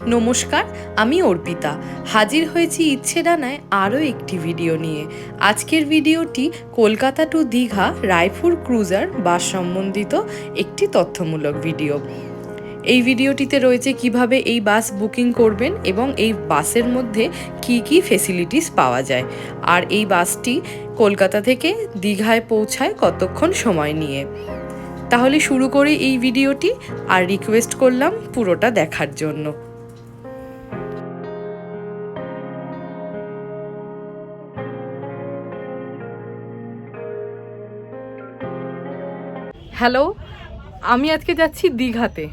নমস্কার, আমি অর্পিতা। হাজির হয়েছি ইচ্ছে ডানায় আরও একটি ভিডিও নিয়ে। আজকের ভিডিওটি Kolkata to Digha Raipur cruiser bus সম্বন্ধিত একটি তথ্যমূলক ভিডিও। এই ভিডিওটিতে রয়েছে কীভাবে এই বাস বুকিং করবেন এবং এই বাসের মধ্যে কি কি ফেসিলিটিস পাওয়া যায়। আর এই বাসটি কলকাতা থেকে দীঘায় পৌঁছায় কতক্ষণ সময় নিয়ে। তাহলে শুরু করি এই ভিডিওটি আর রিকোয়েস্ট করলাম পুরোটা দেখার জন্য। হ্যালো, আমি আজকে যাচ্ছি দীঘাতে।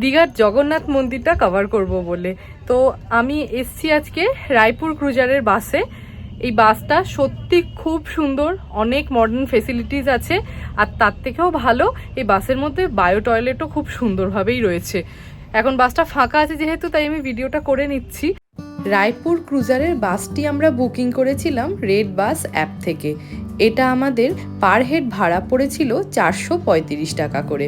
দীঘার জগন্নাথ মন্দিরটা কভার করব বলে। তো আমি এসছি আজকে রায়পুর ক্রুজারের বাসে এই বাসটা সত্যি খুব সুন্দর, অনেক মডার্ন ফেসিলিটিস আছে। আর তার থেকেও ভালো, এই বাসের মধ্যে বায়ো টয়লেটও খুব সুন্দরভাবেই রয়েছে। এখন বাসটা ফাঁকা আছে যেহেতু, তাই আমি ভিডিওটা করে নিচ্ছি। রায়পুর ক্রুজারের বাসটি আমরা বুকিং করেছিলাম রেড বাস অ্যাপ থেকে। এটা আমাদের পার হেড ভাড়া পড়েছিল চারশো পঁয়ত্রিশ টাকা করে।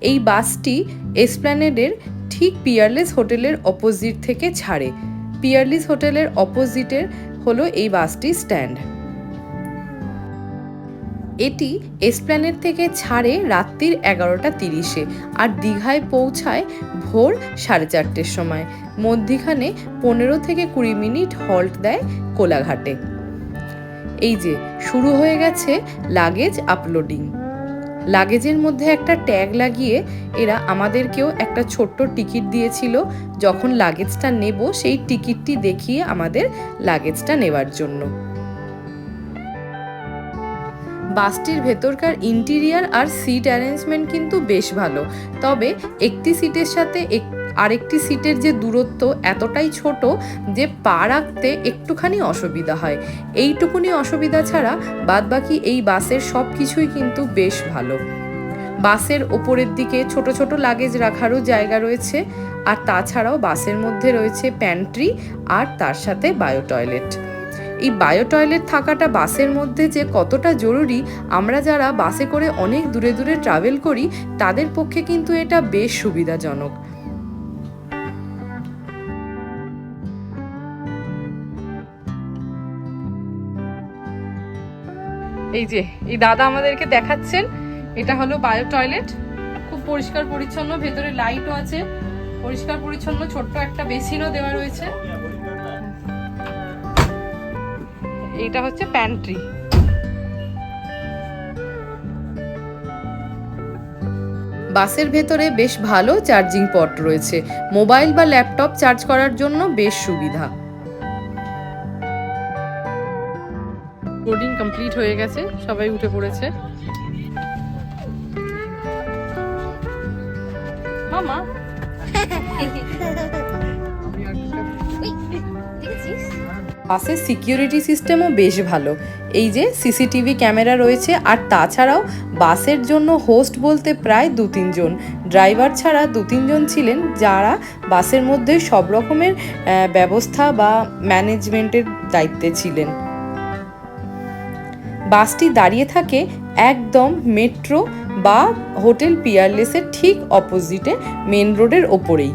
এই বাসটি এসপ্ল্যানেডের ঠিক পিয়ারলেস হোটেলের অপোজিট থেকে ছাড়ে। পিয়ারলিস হোটেলের অপোজিটের হলো এই বাসটি স্ট্যান্ড। এটি এসপ্ল্যানেড থেকে ছাড়ে রাত্রির এগারোটা তিরিশে আর দীঘায় পৌঁছায় ভোর সাড়ে চারটের সময়। মধ্যিখানে পনেরো থেকে কুড়ি মিনিট হল্ট দেয় কোলাঘাটে। এই যে, শুরু হয়ে গেছে লাগেজ আপলোডিং লাগেজের মধ্যে একটা ট্যাগ লাগিয়ে এরা আমাদেরকেও একটা ছোট্ট টিকিট দিয়েছিল। যখন লাগেজটা নেব, সেই টিকিটটি দেখিয়ে আমাদের লাগেজটা নেবার জন্য। বাসটির ভেতরকার ইন্টিরিয়ার আর সিট অ্যারেঞ্জমেন্ট কিন্তু বেশ ভালো। তবে একটি সিটের সাথে এক- আরেকটি সিটের যে দূরত্ব এতটাই ছোট যে পা রাখতে একটুখানি অসুবিধা হয়। এইটুকুনি অসুবিধা ছাড়া বাদবাকি এই বাসের সব কিছুই কিন্তু বেশ ভালো। বাসের ওপরের দিকে ছোট ছোট লাগেজ রাখারও জায়গা রয়েছে, আর তাছাড়াও বাসের মধ্যে রয়েছে প্যান্ট্রি আর তার সাথে বায়ো টয়লেট এই বায়ো টয়লেট থাকাটা বাসের মধ্যে যে কতটা জরুরি, আমরা যারা বাসে করে অনেক দূরে দূরে ট্রাভেল করি, তাদের পক্ষে কিন্তু এটা বেশ সুবিধাজনক। এই যে, এই দাদা আমাদেরকে দেখাচ্ছেন, এটা হলো বায়ো টয়লেট। খুব পরিষ্কার পরিচ্ছন্ন, ভেতরে লাইটও আছে। পরিষ্কার পরিচ্ছন্ন, ছোট্ট একটা বেসিনও দেওয়া রয়েছে। এইটা হচ্ছে প্যান্ট্রি বাসের ভেতরে বেশ ভালো চার্জিং পট রয়েছে। মোবাইল বা ল্যাপটপ চার্জ করার জন্য বেশ সুবিধা। বোর্ডিং কমপ্লিট হয়ে গেছে সবাই উঠে পড়েছে। মামা। বাসের সিকিউরিটি সিস্টেমও বেশ ভালো। এই যে সিসিটিভি ক্যামেরা রয়েছে, আর তাছাড়াও বাসের জন্য হোস্ট বলতে প্রায় দু তিনজন ড্রাইভার ছাড়া দু তিনজন ছিলেন যারা বাসের মধ্যে সব রকমের ব্যবস্থা বা ম্যানেজমেন্টের দায়িত্বে ছিলেন। বাসটি দাঁড়িয়ে থাকে একদম মেট্রো বা হোটেল পিয়ারলেসের ঠিক অপোজিটে মেন রোডের ওপরেই।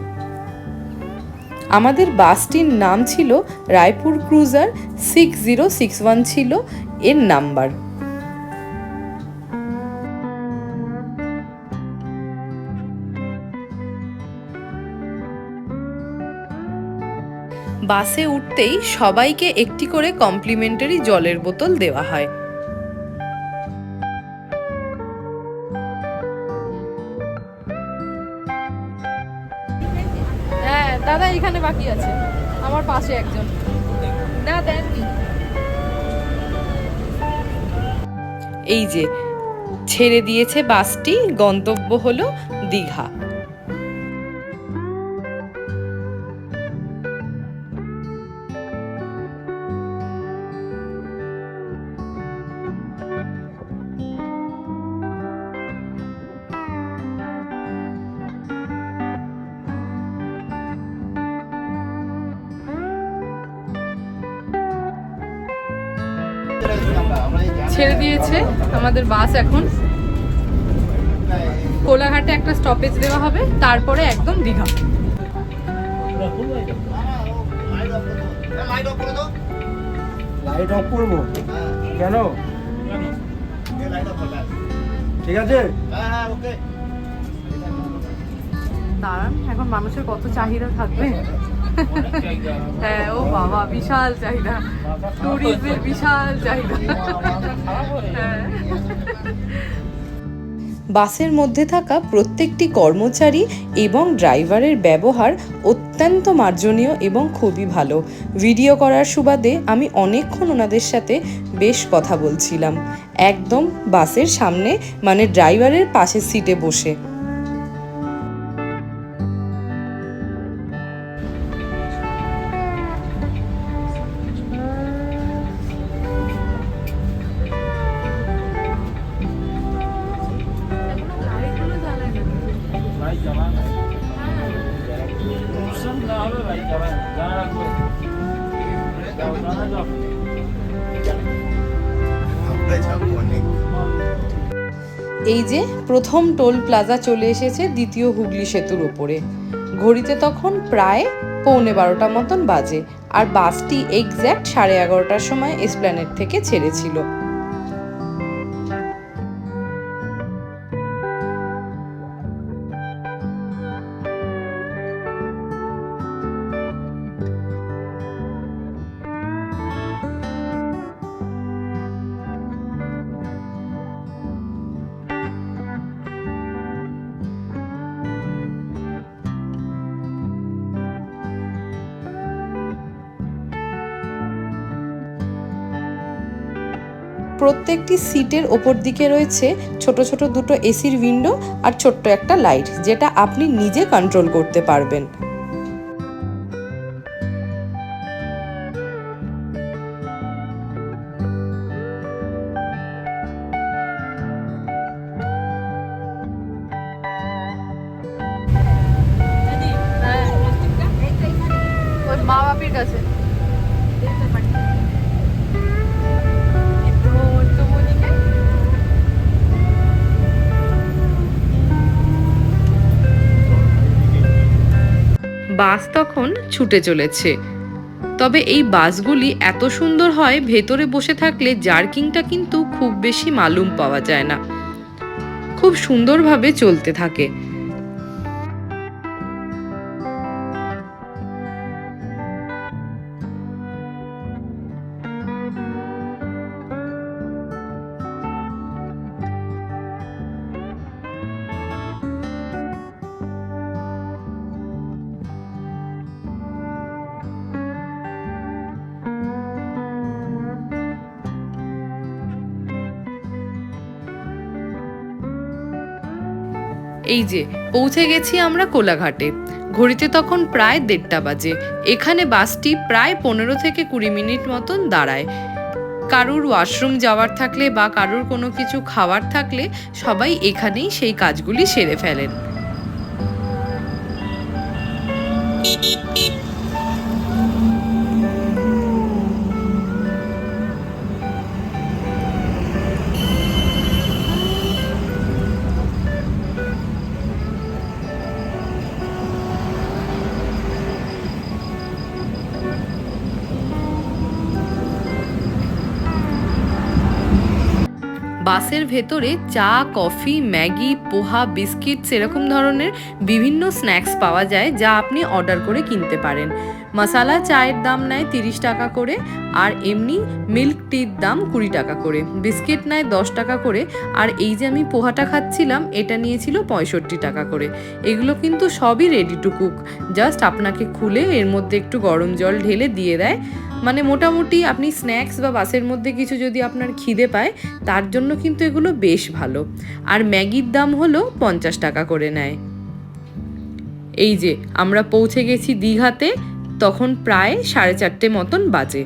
আমাদের বাসটির নাম ছিল Raipur cruiser six zero six one ছিল এর নাম্বার। বাসে উঠতেই সবাইকে একটি করে কমপ্লিমেন্টারি জলের বোতল দেওয়া হয়। এখানে বাকি আছে। আমার পাশে একজন। না, দেননি। এই যে, ছেড়ে দিয়েছে বাসটি, গন্তব্য হলো দীঘা। ছেড়ে দিয়েছে। আমাদের বাস এখন কোলাঘাটে একটা স্টপেজ দেওয়া হবে তারপরে একদম দীঘা। করব? কেন? ঠিক আছে? দাঁড়ান এখন মানুষের কত চাহিদা থাকবে? হ্যাঁ ও বাবা, বিশাল চাহিদা। ট্যুরিস্টদের বিশাল চাহিদা। হ্যাঁ। বাসের মধ্যে থাকা প্রত্যেকটি কর্মচারী এবং ড্রাইভারের ব্যবহার অত্যন্ত মার্জনীয় এবং খুবই ভালো। ভিডিও করার সুবাদে আমি অনেকক্ষণ ওনাদের সাথে বেশ কথা বলছিলাম। একদম বাসের সামনে মানে ড্রাইভারের পাশের সিটে বসে। এই যে প্রথম টোল প্লাজা চলে এসেছে দ্বিতীয় হুগলি সেতুর ওপরে। ঘড়িতে তখন প্রায় পৌনে বারোটা মতন বাজে, আর বাসটি এক্স্যাক্ট সাড়ে এগারোটার সময় এসপ্ল্যানেট থেকে ছেড়েছিল। প্রত্যেকটি সিটের ওপর দিকে রয়েছে ছোট ছোট দুটো এসির উইন্ডো আর ছোট্ট একটা লাইট, যেটা আপনি নিজে কন্ট্রোল করতে পারবেন। হ্যাঁ মা বাপির কাছে। বাস তখন ছুটে চলেছে। তবে এই বাসগুলি এত সুন্দর হয়, ভেতরে বসে থাকলে জার্কিংটা কিন্তু খুব বেশি মালুম পাওয়া যায় না। খুব সুন্দরভাবে চলতে থাকে। এই যে, পৌঁছে গেছি আমরা কোলাঘাটে। ঘড়িতে তখন প্রায় দেড়টা বাজে। এখানে বাসটি প্রায় পনেরো থেকে কুড়ি মিনিট মতন দাঁড়ায়। কারুর ওয়াশরুম যাওয়ার থাকলে বা কারুর কোনো কিছু খাওয়ার থাকলে সবাই এখানেই সেই কাজগুলি সেরে ফেলেন। বাসের ভেতরে চা, কফি, ম্যাগি, পোহা বিস্কিট সেরকম ধরনের বিভিন্ন স্ন্যাক্স পাওয়া যায় যা আপনি অর্ডার করে কিনতে পারেন। মশালা চায়ের দাম নেয় তিরিশ টাকা করে আর এমনি মিল্ক টির দাম কুড়ি টাকা করে। বিস্কিট নেয় দশ টাকা করে আর এই যে আমি পোহাটা খাচ্ছিলাম, এটা নিয়েছিল পঁয়ষট্টি টাকা করে। এগুলো কিন্তু সবই রেডি টু কুক জাস্ট আপনাকে খুলে এর মধ্যে একটু গরম জল ঢেলে দিয়ে দেয়। মানে মোটামুটি আপনি স্ন্যাক্স বা বাসের মধ্যে কিছু যদি আপনার খিদে পায়, তার জন্য কিন্তু এগুলো বেশ ভালো। আর ম্যাগির দাম হলো পঞ্চাশ টাকা করে নেয়। এই যে, আমরা পৌঁছে গেছি দীঘাতে, তখন প্রায় সাড়ে চারটে মতন বাজে।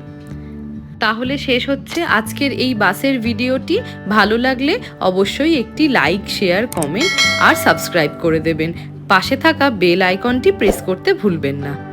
তাহলে শেষ হচ্ছে আজকের এই বাসের ভিডিওটি। ভালো লাগলে অবশ্যই একটি লাইক শেয়ার কমেন্ট আর সাবস্ক্রাইব করে দেবেন। পাশে থাকা বেল আইকনটি প্রেস করতে ভুলবেন না।